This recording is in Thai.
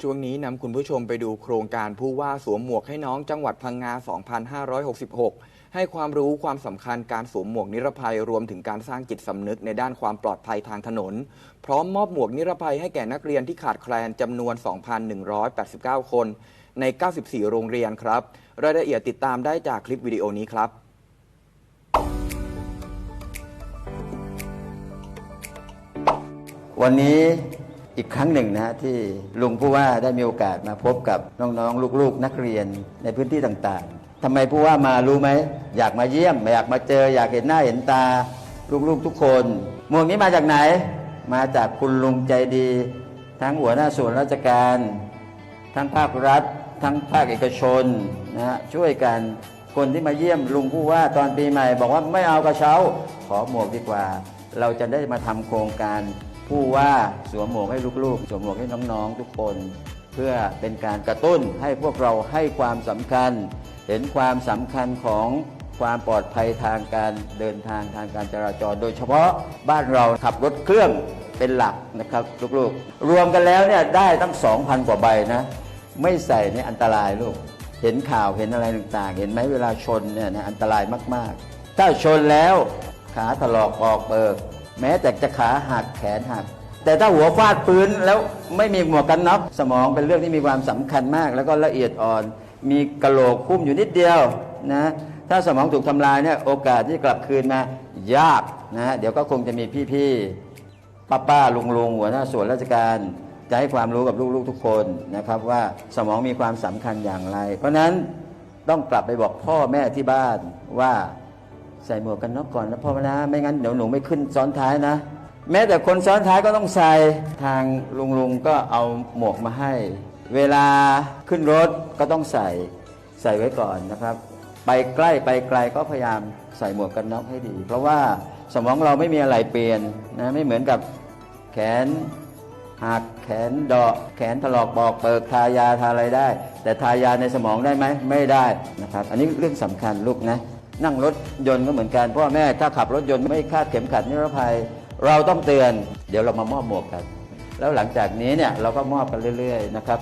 ช่วงนี้นำคุณผู้ชมไปดูโครงการผู้ว่าสวมหมวกให้น้องจังหวัดพังงา 2566 ให้ความรู้ความสำคัญการสวมหมวกนิรภัยรวมถึงการสร้างจิตสำนึกในด้านความปลอดภัยทางถนน พร้อมมอบหมวกนิรภัยให้แก่นักเรียนที่ขาดแคลนจำนวน 2,189 คน ใน 94 โรงเรียนครับ รายละเอียดติดตามได้จากคลิปวิดีโอนี้ครับวันนี้ อีกครั้งหนึ่งนะฮะที่ลุงผู้ว่าได้มีโอกาสมาพบกับน้องๆลูกๆ นักเรียนในพื้นที่ต่างๆทำไมผู้ว่ามารู้ไหมอยากมาเยี่ยม อยากมาเจอ อยากเห็นหน้าเห็นตาลูกๆทุกคนหมวกนี้มาจากไหน มาจากคุณลุงใจดี ทั้งหัวหน้าส่วนราชการ ทั้งภาครัฐ ทั้งภาคเอกชนนะฮะช่วยกันคนที่มาเยี่ยมลุงผู้ว่าตอนปีใหม่ บอกว่าไม่เอากระเช้า ขอหมวกดีกว่า เราจะได้มาทำโครงการ ผู้ว่าสวมหมวกให้ลูกๆ สวมหมวกให้น้องๆ ทุกคน เพื่อเป็นการกระตุ้นให้พวกเราให้ความสำคัญ เห็นความสำคัญของความปลอดภัยทางการเดินทางทางการจราจร โดยเฉพาะบ้านเราขับรถเครื่องเป็นหลักนะครับลูกๆ รวมกันแล้วเนี่ยได้ตั้ง 2,000 กว่าใบนะ ไม่ใส่เนี่ยอันตรายลูก เห็นข่าวเห็นอะไรต่างๆ เห็นไหมเวลาชนเนี่ยนะอันตรายมากๆ ถ้าชนแล้วขาถลอกออกเปิก แม้แต่จะขาหักแขนหัก แต่ถ้าหัวฟาดพื้นแล้วไม่มีหมวกกันน็อกสมองเป็นเรื่องที่มีความสำคัญมาก แล้วก็ละเอียดอ่อน มีกระโหลกคุ้มอยู่นิดเดียวนะถ้าสมองถูกทำลายเนี่ยโอกาสที่กลับคืนมายากนะเดี๋ยวก็คงจะมีพี่ๆป้าป้าลุงลุงหัวหน้าส่วนราชการจะให้ความรู้กับลูกๆทุกคนนะครับ ว่าสมองมีความสำคัญอย่างไร เพราะฉะนั้นต้องกลับไปบอกพ่อแม่ที่บ้านว่า ใส่หมวกกันน็อกก่อนนะพ่อนะไม่งั้นเดี๋ยวหนูไม่ขึ้นซ้อนท้ายนะ แม้แต่คนซ้อนท้ายก็ต้องใส่ทางลุงลุงก็เอาหมวกมาให้ เวลาขึ้นรถก็ต้องใส่ใส่ไว้ก่อนนะครับ ไปใกล้ไปไกลก็พยายามใส่หมวกกันน็อกให้ดี เพราะว่าสมองเราไม่มีอะไรเปลี่ยนนะไม่เหมือนกับแขนหักแขนดาะแขนถลอกบอกเปิกทายาทาอะไรได้ แต่ทายาในสมองได้ไหมไม่ได้นะครับ อันนี้เรื่องสำคัญลูกนะ นั่งรถยนต์ก็เหมือนกันพ่อแม่ถ้าขับรถยนต์ไม่คาดเข็มขัดนิรภัย เราต้องเตือน เดี๋ยวเรามามอบหมวกกัน แล้วหลังจากนี้เนี่ยเราก็มอบกันเรื่อย ๆ นะครับ